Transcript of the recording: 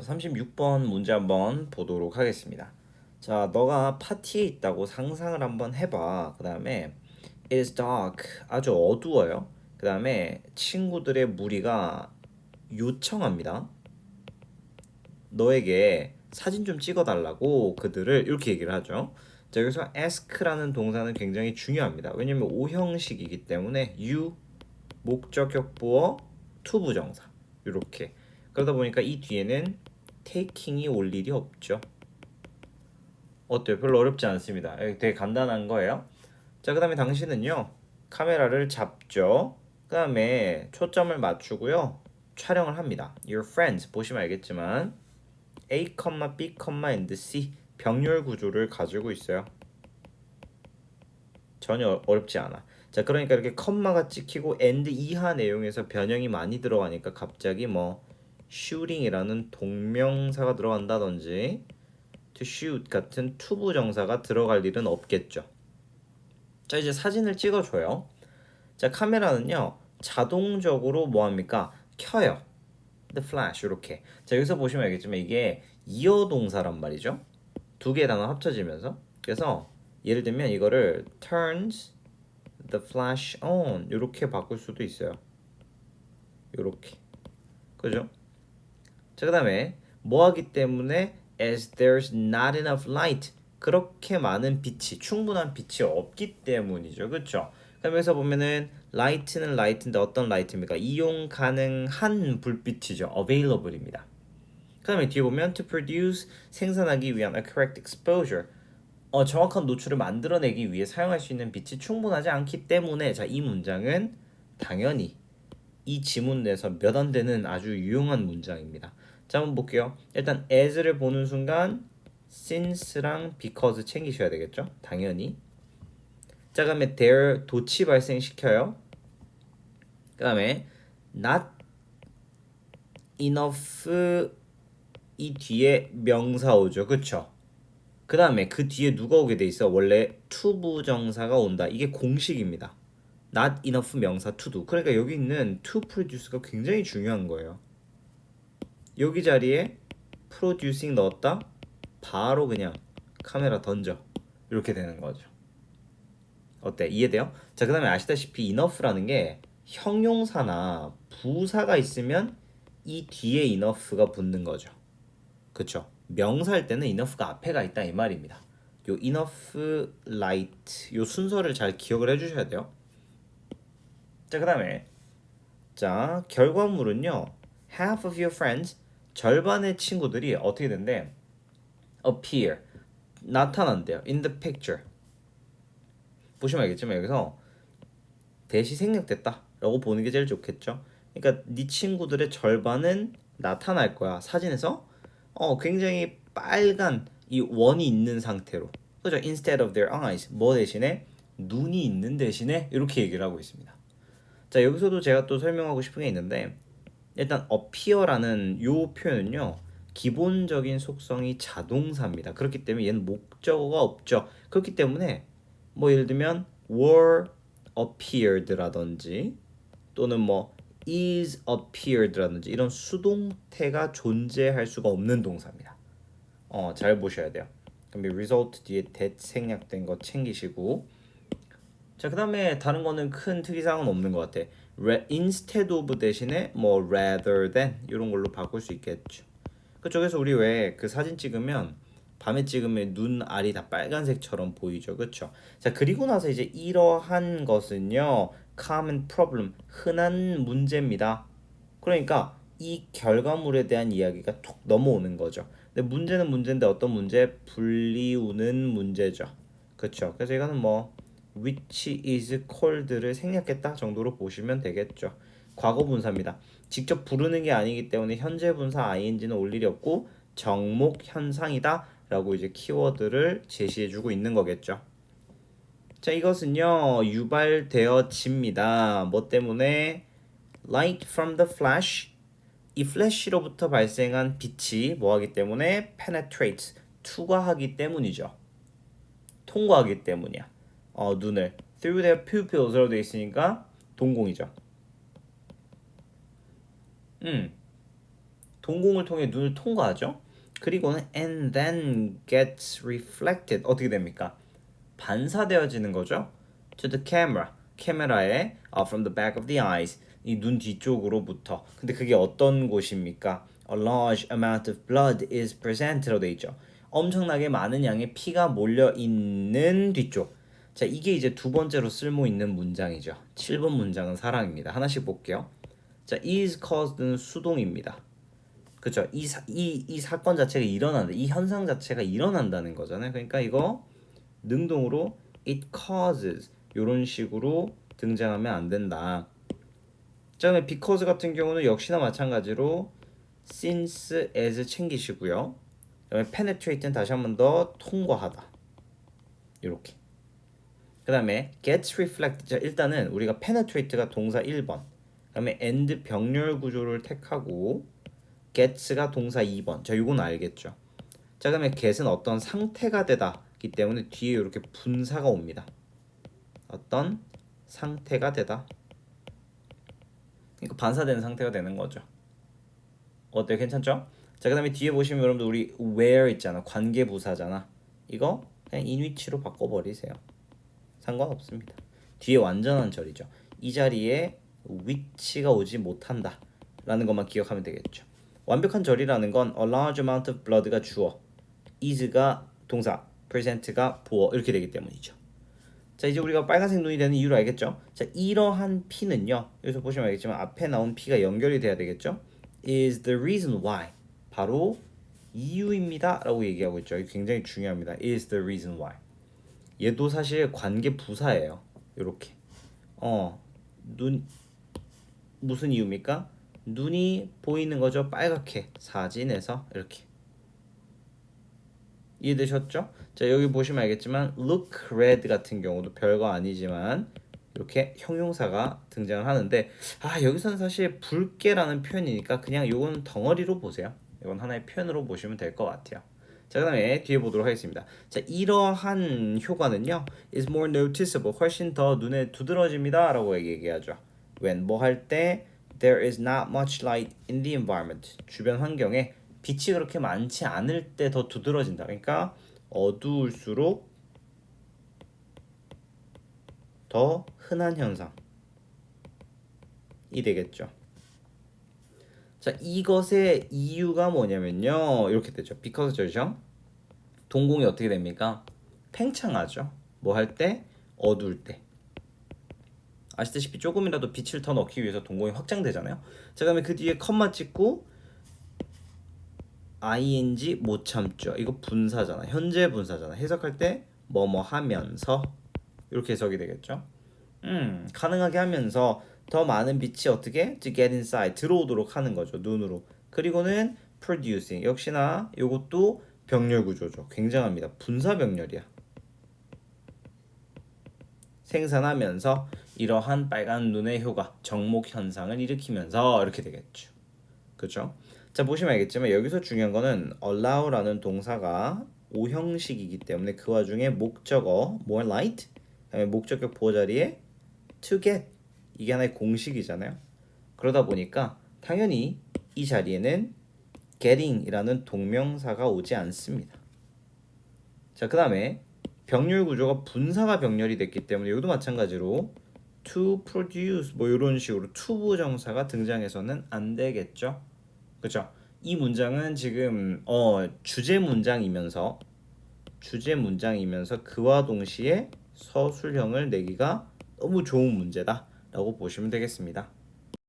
자, 36번 문제 한번 보도록 하겠습니다. 자, 너가 파티에 있다고 상상을 한번 해봐. 그 다음에 It is dark. 아주 어두워요. 그 다음에 친구들의 무리가 요청합니다. 너에게 사진 좀 찍어달라고 그들을 이렇게 얘기를 하죠. 자, 여기서 ask라는 동사는 굉장히 중요합니다. 왜냐면 오형식이기 때문에 you 목적격 보어 to 부정사 이렇게 그러다 보니까 이 뒤에는 taking이 올 일이 없죠. 어때요? 별로 어렵지 않습니다. 되게 간단한 거예요. 자, 그 다음에 당신은요 카메라를 잡죠. 그 다음에 초점을 맞추고요 촬영을 합니다. Your friends 보시면 알겠지만 A, B, and C 병렬 구조를 가지고 있어요. 전혀 어렵지 않아. 자, 그러니까 이렇게 컴마가 찍히고 and 이하 내용에서 변형이 많이 들어가니까 갑자기 뭐 shooting이라는 동명사가 들어간다든지 to shoot 같은 투부 정사가 들어갈 일은 없겠죠. 자, 이제 사진을 찍어줘요. 자, 카메라는요 자동적으로 뭐 합니까? 켜요. the flash 이렇게. 자, 여기서 보시면 알겠지만 이게 이어 동사란 말이죠. 두 개의 단어 합쳐지면서 그래서 예를 들면 이거를 turns the flash on 이렇게 바꿀 수도 있어요. 이렇게 그죠? 자 그 다음에 뭐 하기 때문에 as there's not enough light 그렇게 많은 빛이 충분한 빛이 없기 때문이죠. 그렇죠? 그러면서 보면은 light는 light인데 어떤 light입니까? 이용 가능한 불빛이죠. available입니다. 그다음에 뒤에 보면 to produce 생산하기 위한 a correct exposure 어, 정확한 노출을 만들어내기 위해 사용할 수 있는 빛이 충분하지 않기 때문에 자 이 문장은 당연히 이 지문 내에서 몇 안 되는 아주 유용한 문장입니다. 자 한번 볼게요. 일단 as를 보는 순간 since랑 because 챙기셔야 되겠죠? 당연히. 자 그다음에 there 도치 발생시켜요. 그다음에 not enough 이 뒤에 명사 오죠. 그쵸? 그 다음에 그 뒤에 누가 오게 돼 있어? 원래 to 부정사가 온다. 이게 공식입니다. not enough 명사 to do. 그러니까 여기 있는 to produce가 굉장히 중요한 거예요. 여기 자리에 producing 넣었다. 바로 그냥 카메라 던져. 이렇게 되는 거죠. 어때? 이해돼요? 자, 그 다음에 아시다시피 enough라는 게 형용사나 부사가 있으면 이 뒤에 enough가 붙는 거죠. 그쵸? 명사할 때는 enough가 앞에가 있다 이 말입니다. 요 enough light 요 순서를 잘 기억을 해주셔야 돼요. 자, 그 다음에 자 결과물은요. Half of your friends 절반의 친구들이 어떻게 된대? appear 나타난대요. in the picture 보시면 알겠지만 여기서 대시 생략됐다라고 보는 게 제일 좋겠죠. 그러니까 네 친구들의 절반은 나타날 거야 사진에서 어 굉장히 빨간 이 원이 있는 상태로 그죠? Instead of their eyes 뭐 대신에 눈이 있는 대신에 이렇게 얘기를 하고 있습니다. 자 여기서도 제가 또 설명하고 싶은 게 있는데 일단 appear라는 요 표현은요 기본적인 속성이 자동사입니다. 그렇기 때문에 얘는 목적어가 없죠. 그렇기 때문에 뭐 예를 들면 were appeared라든지 또는 뭐 is appeared라든지 이런 수동태가 존재할 수가 없는 동사입니다. 어, 잘 보셔야 돼요. 그럼 result 뒤에 that 생략된 거 챙기시고 자, 그다음에 다른 거는 큰 특이사항은 없는 것 같아. Instead of 대신에 뭐 rather than 이런 걸로 바꿀 수 있겠죠. 그쪽에서 우리 왜 그 사진 찍으면 밤에 찍으면 눈 알이 다 빨간색처럼 보이죠. 그렇죠? 자, 그리고 나서 이제 이러한 것은요. common problem, 흔한 문제입니다. 그러니까 이 결과물에 대한 이야기가 툭 넘어오는 거죠. 근데 문제는 문제인데 어떤 문제? 불리우는 문제죠. 그렇죠? 그래서 이거는 뭐 which is cold를 생략했다 정도로 보시면 되겠죠. 과거 분사입니다. 직접 부르는 게 아니기 때문에 현재 분사 ing는 올 일이 없고 정목 현상이다 라고 이제 키워드를 제시해 주고 있는 거겠죠. 자, 이것은요, 유발되어집니다. 뭐 때문에? Light from the flash. 이 플래시로부터 발생한 빛이 뭐 하기 때문에? penetrates. 투과하기 때문이죠. 통과하기 때문이야. 어, 눈을. through their pupils로 되어 있으니까 동공이죠. 음. 동공을 통해 눈을 통과하죠. 그리고는 and then gets reflected 어떻게 됩니까? 반사되어지는 거죠. to the camera 카메라에 uh, from the back of the eyes 이 눈 뒤쪽으로부터 근데 그게 어떤 곳입니까? A large amount of blood is present라고 돼 있죠. 엄청나게 많은 양의 피가 몰려 있는 뒤쪽. 자, 이게 이제 두 번째로 쓸모 있는 문장이죠. 7번 문장은 사랑입니다. 하나씩 볼게요. 자, is caused는 수동입니다. 그렇죠. 이, 사, 이, 이 사건 자체가 일어난다. 이 현상 자체가 일어난다는 거잖아요. 그러니까 이거 능동으로 it causes 이런 식으로 등장하면 안 된다. 자, 그다음에 because 같은 경우는 역시나 마찬가지로 since as 챙기시고요. 그다음에 penetrate는 다시 한 번 더 통과하다. 이렇게. 그 다음에 gets reflected. 자, 일단은 우리가 penetrate가 동사 1번. 그 다음에 and 병렬 구조를 택하고 gets가 동사 2번. 자, 요건 알겠죠. 자, 그다음에 get은 어떤 상태가 되다기 때문에 뒤에 이렇게 분사가 옵니다. 어떤 상태가 되다. 그러니까 반사되는 상태가 되는 거죠. 어때요? 괜찮죠? 자, 그다음에 뒤에 보시면 여러분들 우리 where 있잖아. 관계 부사잖아. 이거 그냥 in which로 바꿔 버리세요. 상관없습니다. 뒤에 완전한 절이죠. 이 자리에 which가 오지 못한다. 라는 것만 기억하면 되겠죠. 완벽한 절이라는 건 a large amount of blood가 주어, is가 동사, present가 보어 이렇게 되기 때문이죠. 자 이제 우리가 빨간색 눈이 되는 이유를 알겠죠? 자 이러한 P는요 여기서 보시면 알겠지만 앞에 나온 P가 연결이 돼야 되겠죠? is the reason why 바로 이유입니다 라고 얘기하고 있죠 굉장히 중요합니다 is the reason why 얘도 사실 관계 부사예요 요렇게 어 눈 무슨 이유입니까? 눈이 보이는 거죠 빨갛게 사진에서 이렇게 이해되셨죠? 자 여기 보시면 알겠지만 look red 같은 경우도 별거 아니지만 이렇게 형용사가 등장을 하는데 아 여기서는 사실 붉게라는 표현이니까 그냥 요거는 덩어리로 보세요. 이건 하나의 표현으로 보시면 될 것 같아요. 자 그 다음에 뒤에 보도록 하겠습니다. 자 이러한 효과는요 is more noticeable 훨씬 더 눈에 두드러집니다 라고 얘기하죠. when 뭐 할 때 there is not much light in the environment 주변 환경에 빛이 그렇게 많지 않을 때 더 두드러진다. 그러니까 어두울수록 더 흔한 현상이 되겠죠. 자, 이것의 이유가 뭐냐면요. 이렇게 되죠. because 절죠. 동공이 어떻게 됩니까? 팽창하죠. 뭐 할 때? 어두울 때. 아시다시피 조금이라도 빛을 더 넣기 위해서 동공이 확장되잖아요. 자, 그다음에 그 뒤에 컴마 찍고 ing 못 참죠. 이거 분사잖아. 현재 분사잖아. 해석할 때 뭐뭐 하면서 이렇게 해석이 되겠죠. 음, 가능하게 하면서 더 많은 빛이 어떻게 to get inside 들어오도록 하는 거죠. 눈으로. 그리고는 producing 역시나 이것도 병렬 구조죠. 굉장합니다. 분사 병렬이야. 생산하면서 이러한 빨간 눈의 효과, 정목 현상을 일으키면서 이렇게 되겠죠. 그렇죠? 자 보시면 알겠지만 여기서 중요한 거는 allow라는 동사가 오형식이기 때문에 그 와중에 목적어 more light 그다음에 목적격 보호 자리에 to get 이게 하나의 공식이잖아요. 그러다 보니까 당연히 이 자리에는 getting이라는 동명사가 오지 않습니다. 자, 그 다음에 병렬 구조가 분사가 병렬이 됐기 때문에 이것도 마찬가지로 to produce 뭐 이런 식으로 to 부정사가 등장해서는 안 되겠죠. 그렇죠? 이 문장은 지금 어 주제 문장이면서 주제 문장이면서 그와 동시에 서술형을 내기가 너무 좋은 문제다 라고 보시면 되겠습니다.